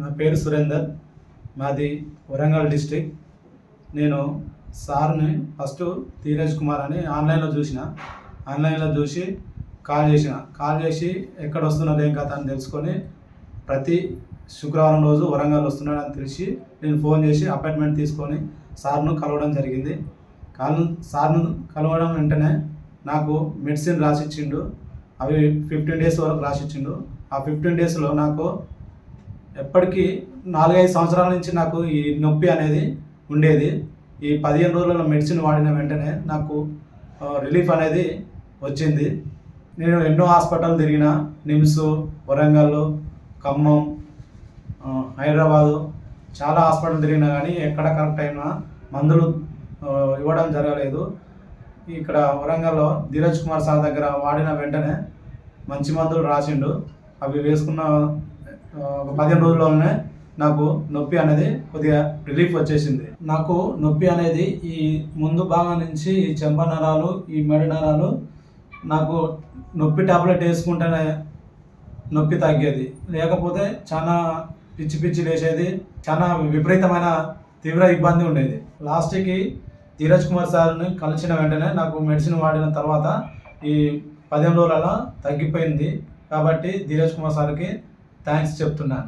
నా పేరు సురేందర్. మాది వరంగల్ డిస్ట్రిక్ట్. నేను సార్ని ఫస్ట్ ధీరజ్ కుమార్ అని ఆన్లైన్లో చూసిన. ఆన్లైన్లో చూసి కాల్ చేసిన. కాల్ చేసి ఎక్కడ వస్తున్నది ఏం కథ అని తెలుసుకొని ప్రతి శుక్రవారం రోజు వరంగల్ వస్తున్నాడని తెలిసి నేను ఫోన్ చేసి అపాయింట్మెంట్ తీసుకొని సార్ను కలవడం జరిగింది. కాల్ సార్ను కలవడం వెంటనే నాకు మెడిసిన్ రాసిచ్చిండు. అవి ఫిఫ్టీన్ డేస్ వరకు రాసిచ్చిండు. ఆ ఫిఫ్టీన్ డేస్లో నాకు ఎప్పటికీ నాలుగైదు సంవత్సరాల నుంచి నాకు ఈ నొప్పి అనేది ఉండేది. ఈ పదిహేను రోజులలో మెడిసిన్ వాడిన వెంటనే నాకు రిలీఫ్ అనేది వచ్చింది. నేను ఎన్నో హాస్పిటల్ తిరిగిన నిమ్స్ వరంగల్ ఖమ్మం హైదరాబాదు చాలా హాస్పిటల్ తిరిగినా కానీ ఎక్కడ కరెక్ట్ అయినా మందులు ఇవ్వడం జరగలేదు. ఇక్కడ వరంగల్లో ధీరజ్ కుమార్ సార్ దగ్గర వాడిన వెంటనే మంచి మందులు రాసిండు. అవి వేసుకున్న ఒక పదిహేను రోజుల్లోనే నాకు నొప్పి అనేది కొద్దిగా రిలీఫ్ వచ్చేసింది. నాకు నొప్పి అనేది ఈ ముందు భాగం నుంచి ఈ చెంప నరాలు ఈ మెడ నరాలు నాకు నొప్పి టాబ్లెట్ వేసుకుంటేనే నొప్పి తగ్గేది. లేకపోతే చాలా పిచ్చి పిచ్చి లేచేది చాలా విపరీతమైన తీవ్ర ఇబ్బంది ఉండేది. లాస్ట్కి ధీరజ్ కుమార్ సార్ని కలిసిన వెంటనే నాకు మెడిసిన్ వాడిన తర్వాత ఈ పదిహేను రోజులలో తగ్గిపోయింది. కాబట్టి ధీరజ్ కుమార్ సార్కి థ్యాంక్స్ చెప్తున్నాను